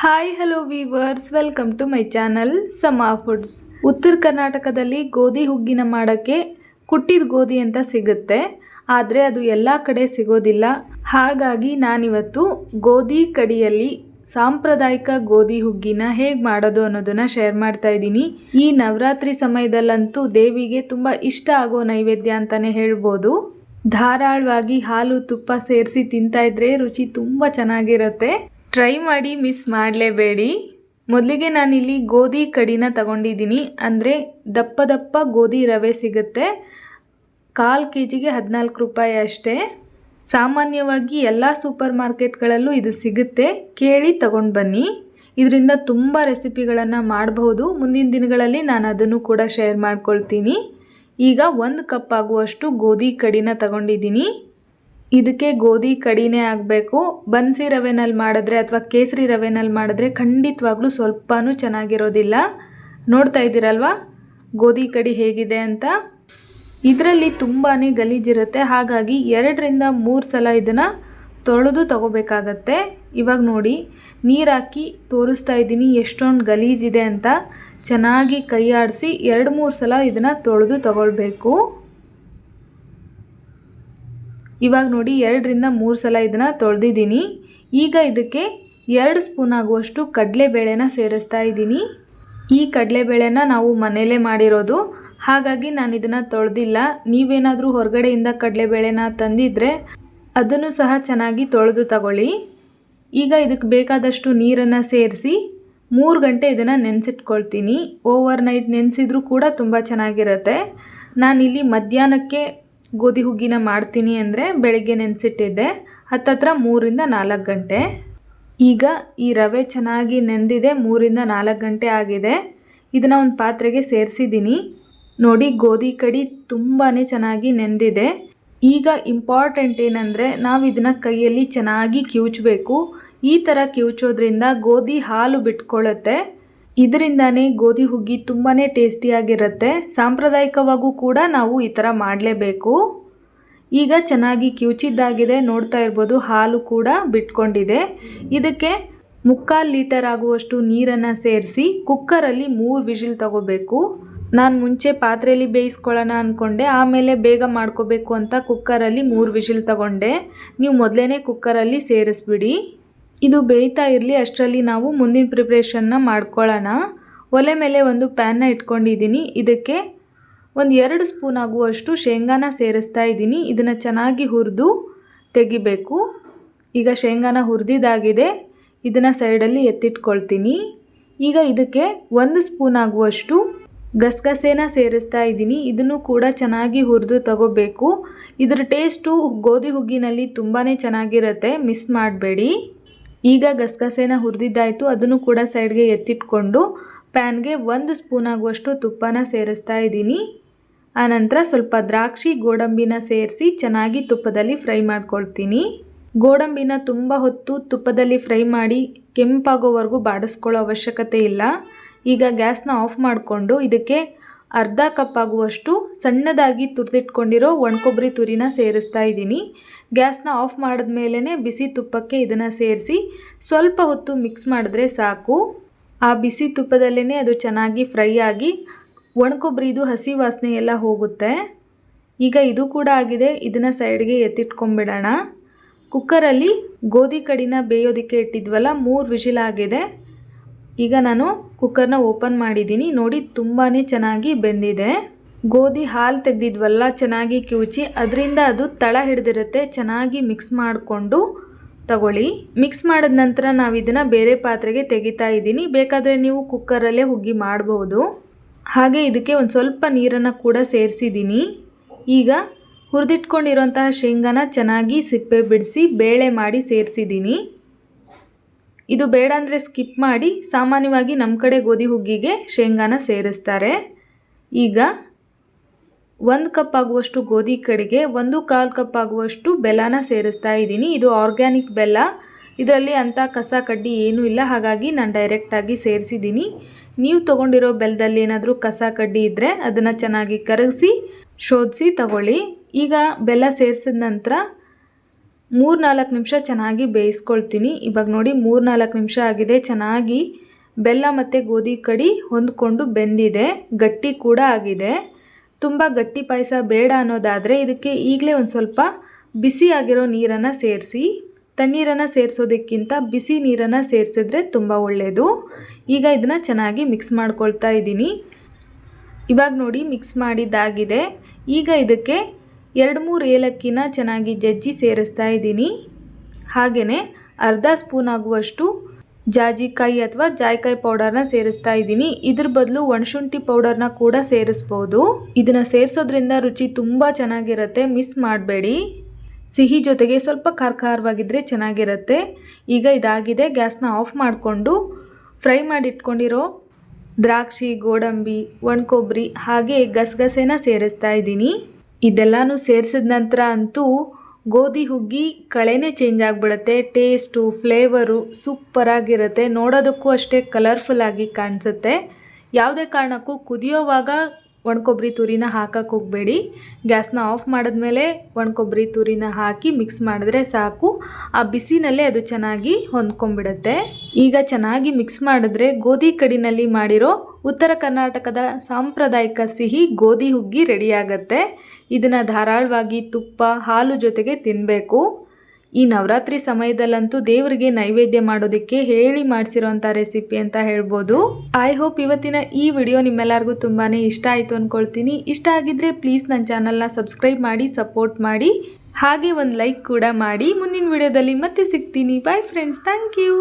Hi hello viewers welcome to my channel Sama foods ಉತ್ತರ ಕರ್ನಾಟಕದಲ್ಲಿ ಗೋಧಿ ಹುಗ್ಗಿನ ಮಾಡೋಕ್ಕೆ ಕುಟ್ಟಿದ ಗೋಧಿ ಅಂತ ಸಿಗುತ್ತೆ. ಆದರೆ ಅದು ಎಲ್ಲ ಕಡೆ ಸಿಗೋದಿಲ್ಲ. ಹಾಗಾಗಿ ನಾನಿವತ್ತು ಗೋಧಿ ಕಡಿಯಲ್ಲಿ ಸಾಂಪ್ರದಾಯಿಕ ಗೋಧಿ ಹುಗ್ಗಿನ ಹೇಗೆ ಮಾಡೋದು ಅನ್ನೋದನ್ನು ಶೇರ್ ಮಾಡ್ತಾ ಇದ್ದೀನಿ. ಈ ನವರಾತ್ರಿ ಸಮಯದಲ್ಲಂತೂ ದೇವಿಗೆ ತುಂಬ ಇಷ್ಟ ಆಗೋ ನೈವೇದ್ಯ ಅಂತಲೇ ಹೇಳ್ಬೋದು. ಧಾರಾಳವಾಗಿ ಹಾಲು ತುಪ್ಪ ಸೇರಿಸಿ ತಿಂತಾ ಇದ್ರೆ ರುಚಿ ತುಂಬ ಚೆನ್ನಾಗಿರುತ್ತೆ. ಟ್ರೈ ಮಾಡಿ ಮಿಸ್ ಮಾಡಲೇಬೇಡಿ. ಮೊದಲಿಗೆ ನಾನಿಲ್ಲಿ ಗೋಧಿ ಕಡಿನ ತಗೊಂಡಿದ್ದೀನಿ. ಅಂದರೆ ದಪ್ಪ ದಪ್ಪ ಗೋಧಿ ರವೆ ಸಿಗುತ್ತೆ. ಕಾಲು ಕೆ ಜಿಗೆ ಹದಿನಾಲ್ಕು ರೂಪಾಯಿ ಅಷ್ಟೇ. ಸಾಮಾನ್ಯವಾಗಿ ಎಲ್ಲ ಸೂಪರ್ ಮಾರ್ಕೆಟ್ಗಳಲ್ಲೂ ಇದು ಸಿಗುತ್ತೆ. ಕೇಳಿ ತಗೊಂಡು ಬನ್ನಿ. ಇದರಿಂದ ತುಂಬ ರೆಸಿಪಿಗಳನ್ನು ಮಾಡಬಹುದು. ಮುಂದಿನ ದಿನಗಳಲ್ಲಿ ನಾನು ಅದನ್ನು ಕೂಡ ಶೇರ್ ಮಾಡ್ಕೊಳ್ತೀನಿ. ಈಗ ಒಂದು ಕಪ್ ಆಗುವಷ್ಟು ಗೋಧಿ ಕಡಿನ ತಗೊಂಡಿದ್ದೀನಿ. ಇದಕ್ಕೆ ಗೋಧಿ ಕಡಿನೇ ಆಗಬೇಕು. ಬನ್ಸಿ ರವೆನಲ್ಲಿ ಮಾಡಿದ್ರೆ ಅಥವಾ ಕೇಸರಿ ರವೆನಲ್ಲಿ ಮಾಡಿದ್ರೆ ಖಂಡಿತವಾಗ್ಲೂ ಸ್ವಲ್ಪನೂ ಚೆನ್ನಾಗಿರೋದಿಲ್ಲ. ನೋಡ್ತಾ ಇದ್ದೀರಲ್ವಾ? ಗೋಧಿ ಕಡಿ ಹೇಗಿದೆ ಅಂತ. ಇದರಲ್ಲಿ ತುಂಬಾ ಗಲೀಜಿರುತ್ತೆ ಹಾಗಾಗಿ ಎರಡರಿಂದ ಮೂರು ಸಲ ಇದನ್ನು ತೊಳೆದು ತಗೋಬೇಕಾಗತ್ತೆ. ಇವಾಗ ನೋಡಿ ನೀರು ಹಾಕಿ ತೋರಿಸ್ತಾ ಇದ್ದೀನಿ ಎಷ್ಟೊಂದು ಗಲೀಜಿದೆ ಅಂತ. ಚೆನ್ನಾಗಿ ಕೈ ಆಡಿಸಿ ಎರಡು ಮೂರು ಸಲ ಇದನ್ನು ತೊಳೆದು ತಗೊಳ್ಬೇಕು. ಇವಾಗ ನೋಡಿ ಎರಡರಿಂದ ಮೂರು ಸಲ ಇದನ್ನು ತೊಳೆದಿದ್ದೀನಿ. ಈಗ ಇದಕ್ಕೆ ಎರಡು ಸ್ಪೂನ್ ಆಗುವಷ್ಟು ಕಡಲೆಬೇಳೆನ ಸೇರಿಸ್ತಾ ಇದ್ದೀನಿ. ಈ ಕಡಲೆಬೇಳೆನ ನಾವು ಮನೆಯಲ್ಲೇ ಮಾಡಿರೋದು. ಹಾಗಾಗಿ ನಾನು ಇದನ್ನು ತೊಳೆದಿಲ್ಲ. ನೀವೇನಾದರೂ ಹೊರಗಡೆಯಿಂದ ಕಡಲೆಬೇಳೆನ ತಂದಿದ್ದರೆ ಅದನ್ನು ಸಹ ಚೆನ್ನಾಗಿ ತೊಳೆದು ತಗೊಳ್ಳಿ. ಈಗ ಇದಕ್ಕೆ ಬೇಕಾದಷ್ಟು ನೀರನ್ನು ಸೇರಿಸಿ ಮೂರು ಗಂಟೆ ಇದನ್ನು ನೆನೆಸಿಟ್ಕೊಳ್ತೀನಿ. ಓವರ್ ನೈಟ್ ನೆನೆಸಿದ್ರೂ ಕೂಡ ತುಂಬ ಚೆನ್ನಾಗಿರುತ್ತೆ. ನಾನಿಲ್ಲಿ ಮಧ್ಯಾಹ್ನಕ್ಕೆ ಗೋಧಿ ಹುಗ್ಗಿನ ಮಾಡ್ತೀನಿ ಅಂದರೆ ಬೆಳಗ್ಗೆ ನೆನೆಸಿಟ್ಟಿದ್ದೆ. ಹತ್ತತ್ರ ಮೂರಿಂದ ನಾಲ್ಕು ಗಂಟೆ. ಈಗ ಈ ರವೆ ಚೆನ್ನಾಗಿ ನೆಂದಿದೆ, ಮೂರಿಂದ ನಾಲ್ಕು ಗಂಟೆ ಆಗಿದೆ. ಇದನ್ನು ಒಂದು ಪಾತ್ರೆಗೆ ಸೇರಿಸಿದ್ದೀನಿ. ನೋಡಿ, ಗೋಧಿ ಕಡಿ ತುಂಬಾ ಚೆನ್ನಾಗಿ ನೆಂದಿದೆ. ಈಗ ಇಂಪಾರ್ಟೆಂಟ್ ಏನಂದರೆ ನಾವು ಇದನ್ನು ಕೈಯಲ್ಲಿ ಚೆನ್ನಾಗಿ ಕಿವುಚಬೇಕು. ಈ ಥರ ಕಿವುಚೋದ್ರಿಂದ ಗೋಧಿ ಹಾಲು ಬಿಟ್ಕೊಳ್ಳುತ್ತೆ ಇದರಿಂದಾನೇ ಗೋಧಿ ಹುಗ್ಗಿ ತುಂಬಾ ಟೇಸ್ಟಿಯಾಗಿರುತ್ತೆ. ಸಾಂಪ್ರದಾಯಿಕವಾಗೂ ಕೂಡ ನಾವು ಈ ಥರ ಮಾಡಲೇಬೇಕು. ಈಗ ಚೆನ್ನಾಗಿ ಕಿವುಚಿದ್ದಾಗಿದೆ, ನೋಡ್ತಾ ಇರ್ಬೋದು, ಹಾಲು ಕೂಡ ಬಿಟ್ಕೊಂಡಿದೆ. ಇದಕ್ಕೆ ಮುಕ್ಕಾಲು ಲೀಟರ್ ಆಗುವಷ್ಟು ನೀರನ್ನು ಸೇರಿಸಿ ಕುಕ್ಕರಲ್ಲಿ ಮೂರು ವಿಜಿಲ್ ತಗೋಬೇಕು. ನಾನು ಮುಂಚೆ ಪಾತ್ರೆಯಲ್ಲಿ ಬೇಯಿಸ್ಕೊಳ್ಳೋಣ ಅಂದ್ಕೊಂಡೆ ಆಮೇಲೆ ಬೇಗ ಮಾಡ್ಕೋಬೇಕು ಅಂತ ಕುಕ್ಕರಲ್ಲಿ ಮೂರು ವಿಜಿಲ್ ತಗೊಂಡೆ. ನೀವು ಮೊದಲೇ ಕುಕ್ಕರಲ್ಲಿ ಸೇರಿಸ್ಬಿಡಿ. ಇದು ಬೇಯ್ತಾ ಇರಲಿ, ಅಷ್ಟರಲ್ಲಿ ನಾವು ಮುಂದಿನ ಪ್ರಿಪ್ರೇಷನ್ನ ಮಾಡ್ಕೊಳ್ಳೋಣ. ಒಲೆ ಮೇಲೆ ಒಂದು ಪ್ಯಾನ್ನ ಇಟ್ಕೊಂಡಿದ್ದೀನಿ. ಇದಕ್ಕೆ ಒಂದು ಎರಡು ಸ್ಪೂನ್ ಆಗುವಷ್ಟು ಶೇಂಗಾನ ಸೇರಿಸ್ತಾ ಇದ್ದೀನಿ. ಇದನ್ನು ಚೆನ್ನಾಗಿ ಹುರಿದು ತೆಗಿಬೇಕು. ಈಗ ಶೇಂಗಾನ ಹುರಿದಿದ್ದಾಗಿದೆ. ಇದನ್ನು ಸೈಡಲ್ಲಿ ಎತ್ತಿಟ್ಕೊಳ್ತೀನಿ. ಈಗ ಇದಕ್ಕೆ ಒಂದು ಸ್ಪೂನ್ ಆಗುವಷ್ಟು ಗಸಗಸೆನ ಸೇರಿಸ್ತಾ ಇದ್ದೀನಿ. ಇದನ್ನು ಕೂಡ ಚೆನ್ನಾಗಿ ಹುರಿದು ತಗೋಬೇಕು. ಇದರ ಟೇಸ್ಟು ಗೋಧಿ ಹುಗ್ಗಿನಲ್ಲಿ ತುಂಬಾ ಚೆನ್ನಾಗಿರುತ್ತೆ. ಮಿಸ್ ಮಾಡಬೇಡಿ. ಈಗ ಗಸಗಸೆನ ಹುರಿದಿದ್ದಾಯಿತು, ಅದನ್ನು ಕೂಡ ಸೈಡ್ಗೆ ಎತ್ತಿಟ್ಕೊಂಡು ಪ್ಯಾನ್ಗೆ ಒಂದು ಸ್ಪೂನ್ ಆಗುವಷ್ಟು ತುಪ್ಪನ ಸೇರಿಸ್ತಾ ಇದ್ದೀನಿ. ಆನಂತರ ಸ್ವಲ್ಪ ದ್ರಾಕ್ಷಿ, ಗೋಡಂಬಿನ ಸೇರಿಸಿ ಚೆನ್ನಾಗಿ ತುಪ್ಪದಲ್ಲಿ ಫ್ರೈ ಮಾಡ್ಕೊಳ್ತೀನಿ. ಗೋಡಂಬಿನ ತುಂಬ ಹೊತ್ತು ತುಪ್ಪದಲ್ಲಿ ಫ್ರೈ ಮಾಡಿ ಕೆಂಪಾಗೋವರೆಗೂ ಬಾಡಿಸ್ಕೊಳ್ಳೋ ಅವಶ್ಯಕತೆ ಇಲ್ಲ. ಈಗ ಗ್ಯಾಸ್ನ ಆಫ್ ಮಾಡಿಕೊಂಡು ಇದಕ್ಕೆ ಅರ್ಧ ಕಪ್ ಆಗುವಷ್ಟು ಸಣ್ಣದಾಗಿ ತುರಿದಿಟ್ಕೊಂಡಿರೋ ಒಣಕೊಬ್ಬರಿ ತುರಿನ ಸೇರಿಸ್ತಾ ಇದ್ದೀನಿ. ಗ್ಯಾಸ್ನ ಆಫ್ ಮಾಡಿದ ಮೇಲೇ ಬಿಸಿ ತುಪ್ಪಕ್ಕೆ ಇದನ್ನು ಸೇರಿಸಿ ಸ್ವಲ್ಪ ಹೊತ್ತು ಮಿಕ್ಸ್ ಮಾಡಿದ್ರೆ ಸಾಕು. ಆ ಬಿಸಿ ತುಪ್ಪದಲ್ಲೇ ಅದು ಚೆನ್ನಾಗಿ ಫ್ರೈ ಆಗಿ ಒಣಕೊಬ್ಬರಿದು ಹಸಿ ವಾಸನೆ ಎಲ್ಲ ಹೋಗುತ್ತೆ. ಈಗ ಇದು ಕೂಡ ಆಗಿದೆ, ಇದನ್ನು ಸೈಡ್ಗೆ ಎತ್ತಿಟ್ಕೊಂಬಿಡೋಣ ಕುಕ್ಕರಲ್ಲಿ ಗೋಧಿ ಕಡಿನ ಬೇಯೋದಕ್ಕೆ ಇಟ್ಟಿದ್ವಲ್ಲ, ಮೂರು ವಿಷಿಲ್ ಆಗಿದೆ. ಈಗ ನಾನು ಕುಕ್ಕರ್ನ ಓಪನ್ ಮಾಡಿದ್ದೀನಿ ನೋಡಿ ತುಂಬಾ ಚೆನ್ನಾಗಿ ಬೆಂದಿದೆ. ಗೋಧಿ ಹಾಲು ತೆಗೆದಿದ್ವಲ್ಲ, ಚೆನ್ನಾಗಿ ಕಿವುಚಿ ಅದರಿಂದ ಅದು ತಳ ಹಿಡಿದಿರುತ್ತೆ. ಚೆನ್ನಾಗಿ ಮಿಕ್ಸ್ ಮಾಡಿಕೊಂಡು ತಗೊಳ್ಳಿ. ಮಿಕ್ಸ್ ಮಾಡಿದ ನಂತರ ನಾವು ಇದನ್ನು ಬೇರೆ ಪಾತ್ರೆಗೆ ತೆಗಿತಾ ಇದ್ದೀನಿ ಬೇಕಾದರೆ ನೀವು ಕುಕ್ಕರಲ್ಲೇ ಹುಗ್ಗಿ ಮಾಡಬಹುದು ಹಾಗೆ ಇದಕ್ಕೆ ಒಂದು ಸ್ವಲ್ಪ ನೀರನ್ನು ಕೂಡ ಸೇರಿಸಿದ್ದೀನಿ ಈಗ ಹುರಿದಿಟ್ಕೊಂಡಿರುವಂತಹ ಶೇಂಗಾನ ಚೆನ್ನಾಗಿ ಸಿಪ್ಪೆ ಬಿಡಿಸಿ, ಬೇಳೆ ಮಾಡಿ ಸೇರಿಸಿದ್ದೀನಿ ಇದು ಬೇಡ ಅಂದರೆ ಸ್ಕಿಪ್ ಮಾಡಿ ಸಾಮಾನ್ಯವಾಗಿ ನಮ್ಮ ಕಡೆ ಗೋಧಿ ಹುಗ್ಗಿಗೆ ಶೇಂಗಾನ ಸೇರಿಸ್ತಾರೆ. ಈಗ ಒಂದು ಕಪ್ ಆಗುವಷ್ಟು ಗೋಧಿ ಕಡೆಗೆ ಒಂದು ಕಾಲು ಕಪ್ ಆಗುವಷ್ಟು ಬೆಲ್ಲನ ಸೇರಿಸ್ತಾ ಇದ್ದೀನಿ. ಇದು ಆರ್ಗ್ಯಾನಿಕ್ ಬೆಲ್ಲ. ಇದರಲ್ಲಿ ಅಂಥ ಕಸ ಕಡ್ಡಿ ಏನೂ ಇಲ್ಲ. ಹಾಗಾಗಿ ನಾನು ಡೈರೆಕ್ಟಾಗಿ ಸೇರಿಸಿದ್ದೀನಿ. ನೀವು ತೊಗೊಂಡಿರೋ ಬೆಲ್ಲದಲ್ಲಿ ಏನಾದರೂ ಕಸ ಕಡ್ಡಿ ಇದ್ದರೆ ಅದನ್ನು ಚೆನ್ನಾಗಿ ಕರಗಿಸಿ, ಶೋಧಿಸಿ ತಗೊಳ್ಳಿ. ಈಗ ಬೆಲ್ಲ ಸೇರಿಸಿದ ನಂತರ ಮೂರು ನಾಲ್ಕು ನಿಮಿಷ ಚೆನ್ನಾಗಿ ಬೇಯಿಸ್ಕೊಳ್ತೀನಿ. ಇವಾಗ ನೋಡಿ ಮೂರು ನಾಲ್ಕು ನಿಮಿಷ ಆಗಿದೆ. ಚೆನ್ನಾಗಿ ಬೆಲ್ಲ ಮತ್ತು ಗೋಧಿ ಕಡಿ ಹೊಂದ್ಕೊಂಡು ಬೆಂದಿದೆ. ಗಟ್ಟಿ ಕೂಡ ಆಗಿದೆ. ತುಂಬ ಗಟ್ಟಿ ಪಾಯಸ ಬೇಡ ಅನ್ನೋದಾದರೆ ಇದಕ್ಕೆ ಈಗಲೇ ಒಂದು ಸ್ವಲ್ಪ ಬಿಸಿ ಆಗಿರೋ ನೀರನ್ನು ಸೇರಿಸಿ, ತಣ್ಣೀರನ್ನು ಸೇರಿಸೋದಕ್ಕಿಂತ ಬಿಸಿ ನೀರನ್ನು ಸೇರಿಸಿದ್ರೆ ತುಂಬ ಒಳ್ಳೆಯದು ಈಗ ಇದನ್ನು ಚೆನ್ನಾಗಿ ಮಿಕ್ಸ್ ಮಾಡ್ಕೊಳ್ತಾ ಇದ್ದೀನಿ. ಇವಾಗ ನೋಡಿ ಮಿಕ್ಸ್ ಮಾಡಿದ್ದಾಗಿದೆ. ಈಗ ಇದಕ್ಕೆ ಎರಡು ಮೂರು ಏಲಕ್ಕಿನ ಚೆನ್ನಾಗಿ ಜಜ್ಜಿ ಸೇರಿಸ್ತಾ ಇದ್ದೀನಿ. ಹಾಗೆಯೇ ಅರ್ಧ ಸ್ಪೂನ್ ಆಗುವಷ್ಟು ಜಾಜಿಕಾಯಿ ಅಥವಾ ಜಾಯಿಕಾಯಿ ಪೌಡರ್ನ ಸೇರಿಸ್ತಾ ಇದ್ದೀನಿ. ಇದ್ರ ಬದಲು ಒಣಶುಂಠಿ ಪೌಡರ್ನ ಕೂಡ ಸೇರಿಸ್ಬೋದು. ಇದನ್ನು ಸೇರಿಸೋದ್ರಿಂದ ರುಚಿ ತುಂಬ ಚೆನ್ನಾಗಿರುತ್ತೆ. ಮಿಸ್ ಮಾಡಬೇಡಿ. ಸಿಹಿ ಜೊತೆಗೆ ಸ್ವಲ್ಪ ಖಾರ ಖಾರವಾಗಿದ್ದರೆ ಚೆನ್ನಾಗಿರುತ್ತೆ. ಈಗ ಇದಾಗಿದೆ. ಗ್ಯಾಸ್ನ ಆಫ್ ಮಾಡಿಕೊಂಡು ಫ್ರೈ ಮಾಡಿಟ್ಕೊಂಡಿರೋ ದ್ರಾಕ್ಷಿ, ಗೋಡಂಬಿ ಒಣಕೊಬ್ಬರಿ ಹಾಗೆ ಗಸಗಸೆನ ಸೇರಿಸ್ತಾ ಇದ್ದೀನಿ. ಇದೆಲ್ಲನೂ ಸೇರಿಸಿದ ನಂತರ ಅಂತೂ ಗೋಧಿ ಹುಗ್ಗಿ ಕಳೆನೇ ಚೇಂಜ್ ಆಗಿಬಿಡುತ್ತೆ. ಟೇಸ್ಟು ಫ್ಲೇವರು ಸೂಪರಾಗಿರುತ್ತೆ. ನೋಡೋದಕ್ಕೂ ಅಷ್ಟೇ ಕಲರ್ಫುಲ್ ಆಗಿ ಕಾಣಿಸುತ್ತೆ. ಯಾವುದೇ ಕಾರಣಕ್ಕೂ ಕುದಿಯೋವಾಗ ಒಣಕೊಬ್ಬರಿ ತುರಿನ ಹಾಕಕ್ಕೆ ಹೋಗಬೇಡಿ. ಗ್ಯಾಸ್ನ ಆಫ್ ಮಾಡಿದ್ಮೇಲೆ ಒಣಕೊಬ್ಬರಿ ತುರಿನ ಹಾಕಿ ಮಿಕ್ಸ್ ಮಾಡಿದ್ರೆ ಸಾಕು. ಆ ಬಿಸಿನಲ್ಲೇ ಅದು ಚೆನ್ನಾಗಿ ಹೊಂದ್ಕೊಂಡ್ಬಿಡುತ್ತೆ. ಈಗ ಚೆನ್ನಾಗಿ ಮಿಕ್ಸ್ ಮಾಡಿದ್ರೆ ಗೋಧಿ ಕಡಿನಲ್ಲಿ ಮಾಡಿರೋ ಉತ್ತರ ಕರ್ನಾಟಕದ ಸಾಂಪ್ರದಾಯಿಕ ಸಿಹಿ ಗೋಧಿ ಹುಗ್ಗಿ ರೆಡಿಯಾಗತ್ತೆ. ಇದನ್ನು ಧಾರಾಳವಾಗಿ ತುಪ್ಪ, ಹಾಲು ಜೊತೆಗೆ ತಿನ್ನಬೇಕು ಈ ನವರಾತ್ರಿ ಸಮಯದಲ್ಲಂತೂ ದೇವರಿಗೆ ನೈವೇದ್ಯ ಮಾಡೋದಕ್ಕೆ ಹೇಳಿ ಮಾಡಿಸಿರುವಂಥ ರೆಸಿಪಿ ಅಂತ ಹೇಳ್ಬೋದು. ಐ ಹೋಪ್ ಇವತ್ತಿನ ಈ ವಿಡಿಯೋ ನಿಮ್ಮೆಲ್ಲರಿಗೂ ತುಂಬಾ ಇಷ್ಟ ಆಯಿತು ಅಂದ್ಕೊಳ್ತೀನಿ ಇಷ್ಟ ಆಗಿದ್ರೆ ಪ್ಲೀಸ್ ನನ್ನ ಚಾನಲ್ನ ಸಬ್ಸ್ಕ್ರೈಬ್ ಮಾಡಿ, ಸಪೋರ್ಟ್ ಮಾಡಿ. ಹಾಗೆ ಒಂದು ಲೈಕ್ ಕೂಡ ಮಾಡಿ. ಮುಂದಿನ ವಿಡಿಯೋದಲ್ಲಿ ಮತ್ತೆ ಸಿಗ್ತೀನಿ. Bye friends thank you